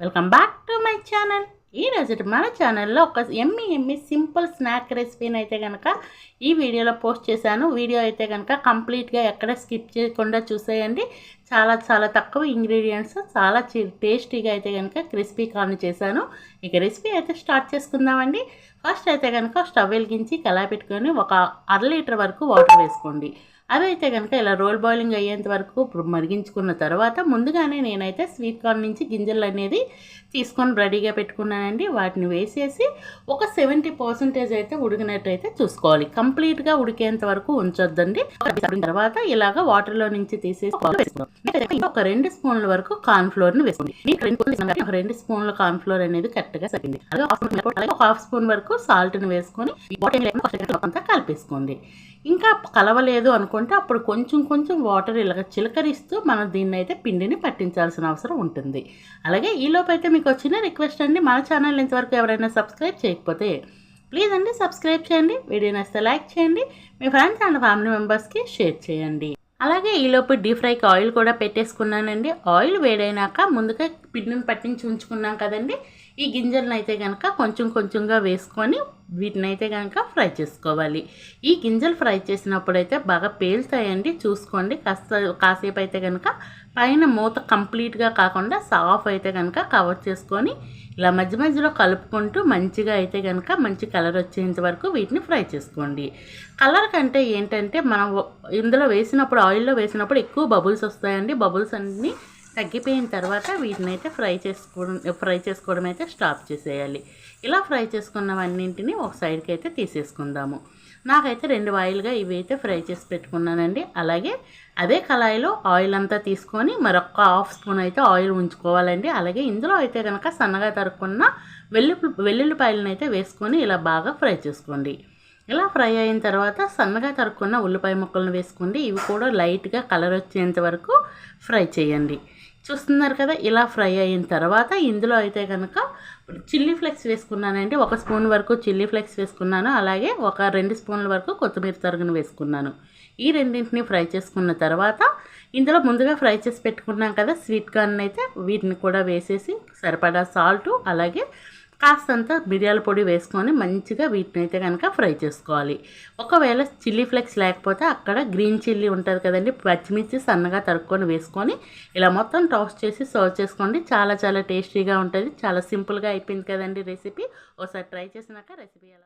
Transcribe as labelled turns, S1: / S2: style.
S1: Welcome back to my channel ఈ మన ఛానల్లో ఒక ఎమ్మి ఎమ్మి సింపుల్ స్నాక్ రెసిపీని అయితే కనుక ఈ వీడియోలో పోస్ట్ చేశాను. వీడియో అయితే కనుక కంప్లీట్గా ఎక్కడ స్కిప్ చేయకుండా చూసేయండి. చాలా చాలా తక్కువ ఇంగ్రీడియంట్స్ చాలా టేస్టీగా అయితే కనుక క్రిస్పీ కార్న్ చేశాను. ఇక రెసిపీ అయితే స్టార్ట్ చేసుకుందామండి. ఫస్ట్ అయితే కనుక స్టవ్ వెలిగించి కళాయి పెట్టుకొని ఒక అర లీటర్ వరకు వాటర్ వేసుకోండి. అవి అయితే కనుక ఇలా రోల్ బాయిలింగ్ అయ్యేంత వరకు మరిగించుకున్న తర్వాత ముందుగానే నేనైతే స్వీట్ కార్న్ నుంచి గింజలు అనేది తీసుకొని రెడీగా పెట్టుకున్నానండి. వాటిని వేసేసి ఒక సెవెంటీ పర్సెంటేజ్ అయితే ఉడికినట్టయితే చూసుకోవాలి. కంప్లీట్గా ఉడికేంత వరకు ఉంచొద్దండి. తర్వాత ఇలాగ వాటర్లో నుంచి తీసేసి ఒక రెండు స్పూన్ల వరకు కార్న్ఫ్లోర్ని వేసుకోండి. రెండు స్పూన్లు ఒక రెండు స్పూన్ల కార్న్ఫ్లోర్ అనేది కరెక్ట్గా సరిగింది అలాగే హాఫ్ ఒక హాఫ్ స్పూన్ వరకు సాల్ట్ని వేసుకొని అంతా కలిపేసుకోండి. ఇంకా కలవలేదు అనుకుంటే అప్పుడు కొంచెం కొంచెం వాటర్ ఇలాగ చిలకరిస్తూ మనం దీన్ని అయితే పిండిని పట్టించాల్సిన అవసరం ఉంటుంది. అలాగే ఈలోపు అయితే మీకు వచ్చిన రిక్వెస్ట్ అండి. మన ఛానల్ ఇంతవరకు ఎవరైనా సబ్స్క్రైబ్ చేయకపోతే ప్లీజ్ అండి సబ్స్క్రైబ్ చేయండి. వీడియో నచ్చితే లైక్ చేయండి. మీ ఫ్రెండ్స్ అండ్ ఫ్యామిలీ మెంబర్స్కి షేర్ చేయండి. అలాగే ఈలోపు డీప్ ఫ్రైకి ఆయిల్ కూడా పెట్టేసుకున్నానండి. ఆయిల్ వేడైనాక ముందుగా పిండిని పట్టించి ఉంచుకున్నాం కదండి. ఈ గింజలను అయితే కనుక కొంచెం కొంచెంగా వేసుకొని వీటిని అయితే కనుక ఫ్రై చేసుకోవాలి. ఈ గింజలు ఫ్రై చేసినప్పుడు అయితే బాగా పేలుతాయండి. చూసుకోండి. కాస్త కాసేపు అయితే కనుక పైన మూత కంప్లీట్గా కాకుండా సాఫ్ అయితే కనుక కవర్ చేసుకొని ఇలా మధ్య మధ్యలో కలుపుకుంటూ మంచిగా అయితే కనుక మంచి కలర్ వచ్చేంత వరకు వీటిని ఫ్రై చేసుకోండి. కలర్ కంటే ఏంటంటే మనం ఇందులో వేసినప్పుడు ఆయిల్లో వేసినప్పుడు ఎక్కువ బబుల్స్ వస్తాయండి. బబుల్స్ అన్నీ తగ్గిపోయిన తర్వాత వీటిని అయితే ఫ్రై చేసుకోవడం ఫ్రై చేసుకోవడం అయితే స్టాప్ చేసేయాలి. ఇలా ఫ్రై చేసుకున్నవన్నింటినీ ఒక సైడ్కి అయితే తీసేసుకుందాము. నాకైతే రెండు ఆయిల్గా ఇవి అయితే ఫ్రై చేసి పెట్టుకున్నానండి. అలాగే అదే కళాయిలో ఆయిల్ అంతా తీసుకొని మరొక హాఫ్ స్పూన్ అయితే ఆయిల్ ఉంచుకోవాలండి. అలాగే ఇందులో అయితే కనుక సన్నగా తరుక్కున్న వెల్లు వెల్లుల్లిపాయలను అయితే వేసుకొని ఇలా బాగా ఫ్రై చేసుకోండి. ఇలా ఫ్రై అయిన తర్వాత సన్నగా తరుక్కున్న ఉల్లిపాయ ముక్కలను వేసుకోండి. ఇవి కూడా లైట్గా కలర్ వచ్చేంత వరకు ఫ్రై చేయండి. చూస్తున్నారు కదా ఇలా ఫ్రై అయిన తర్వాత ఇందులో అయితే కనుక చిల్లీ ఫ్లెక్స్ వేసుకున్నానండి. ఒక స్పూన్ వరకు చిల్లీ ఫ్లెక్స్ వేసుకున్నాను. అలాగే ఒక రెండు స్పూన్ల వరకు కొత్తిమీర తరుగును వేసుకున్నాను. ఈ రెండింటిని ఫ్రై చేసుకున్న తర్వాత ఇందులో ముందుగా ఫ్రై చేసి పెట్టుకున్నాం కదా స్వీట్ కార్న్ అయితే వీటిని కూడా వేసేసి సరిపడా సాల్టు అలాగే కాస్తంత మిరియాల పొడి వేసుకొని మంచిగా వీటిని అయితే కనుక ఫ్రై చేసుకోవాలి. ఒకవేళ చిల్లీ ఫ్లేక్స్ లేకపోతే అక్కడ గ్రీన్ చిల్లీ ఉంటుంది కదండి పచ్చిమిర్చి సన్నగా తరుక్కొని వేసుకొని ఇలా మొత్తం టాస్ట్ చేసి సర్వ్ చేసుకోండి. చాలా చాలా టేస్టీగా ఉంటుంది. చాలా సింపుల్గా అయిపోయింది కదండి రెసిపీ. ఒకసారి ట్రై చేసినాక రెసిపీ ఎలా